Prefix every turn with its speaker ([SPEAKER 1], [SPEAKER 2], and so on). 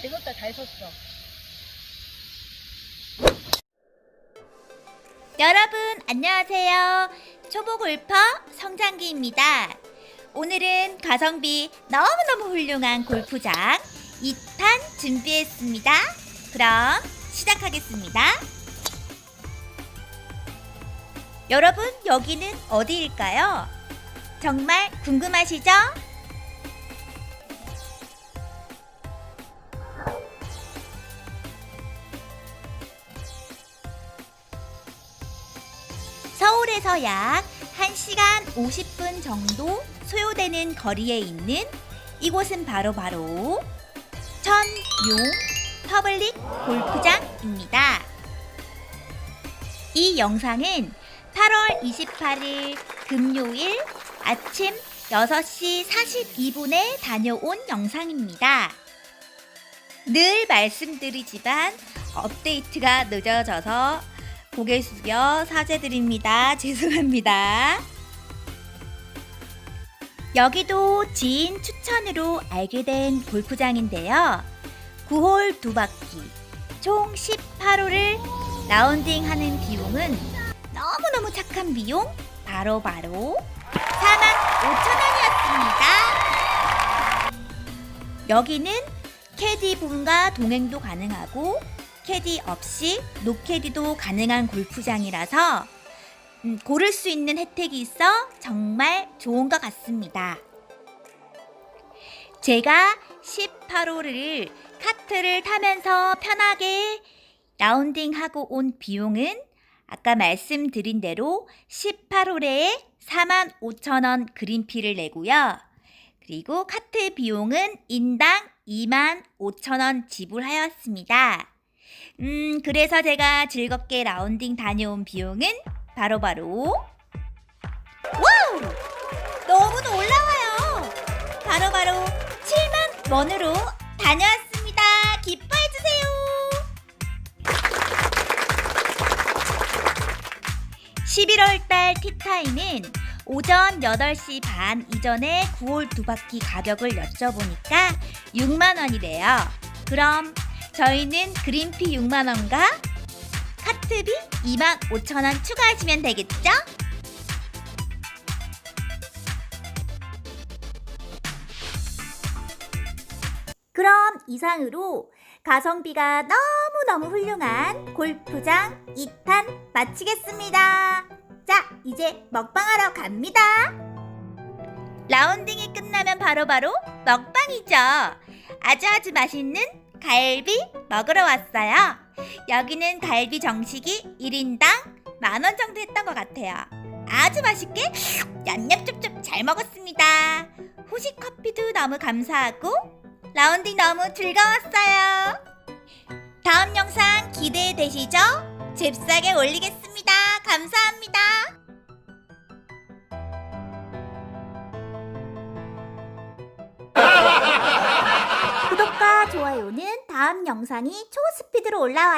[SPEAKER 1] 잘 섰어.
[SPEAKER 2] 여러분 안녕하세요. 초보 골퍼 성장기입니다. 오늘은 가성비 너무너무 훌륭한 골프장 2탄 준비했습니다. 그럼 시작하겠습니다. 여러분 여기는 어디일까요? 정말 궁금하시죠? 서울에서 약 1시간 50분 정도 소요되는 거리에 있는 이곳은 바로 바로 천용 퍼블릭 골프장입니다. 이 영상은 8월 28일 금요일 아침 6시 42분에 다녀온 영상입니다. 늘 말씀드리지만 업데이트가 늦어져서 고개 숙여 사죄드립니다. 죄송합니다. 여기도 지인 추천으로 알게 된 골프장인데요. 9홀 두 바퀴, 총 18홀을 라운딩 하는 비용은 너무너무 착한 비용, 바로바로 45,000원이었습니다. 여기는 캐디 분과 동행도 가능하고 캐디 없이 노캐디도 가능한 골프장이라서 음, 고를 수 있는 혜택이 있어 정말 좋은 것 같습니다. 제가 18호를 카트를 타면서 편하게 라운딩하고 온 비용은 아까 말씀드린 대로 18홀에 45,000원 그린피를 내고요. 그리고 카트 비용은 인당 25,000원 지불하였습니다. 음, 그래서 제가 즐겁게 라운딩 다녀온 비용은 바로바로 와우! 너무 놀라워요. 바로바로 7만 원으로 다녀왔습니다. 기뻐해 주세요. 11월 달 티타임은 오전 8시 반 이전에 9홀 두 바퀴 가격을 여쭤보니까 6만 원이래요. 그럼 저희는 그린피 6만 원과 카트비 2만 5천 원 추가하시면 되겠죠? 그럼 이상으로 가성비가 너무너무 훌륭한 골프장 2탄 마치겠습니다. 자, 이제 먹방하러 갑니다. 라운딩이 끝나면 바로바로 먹방이죠. 아주 아주 맛있는 갈비 먹으러 왔어요. 여기는 갈비 정식이 1인당 만 원 정도 했던 것 같아요. 아주 맛있게 냠냠쩝쩝 잘 먹었습니다. 후식 커피도 너무 감사하고 라운딩 너무 즐거웠어요. 다음 영상 기대되시죠? 잽싸게 올리겠습니다. 감사합니다. 좋아요는 다음 영상이 초스피드로 올라와요.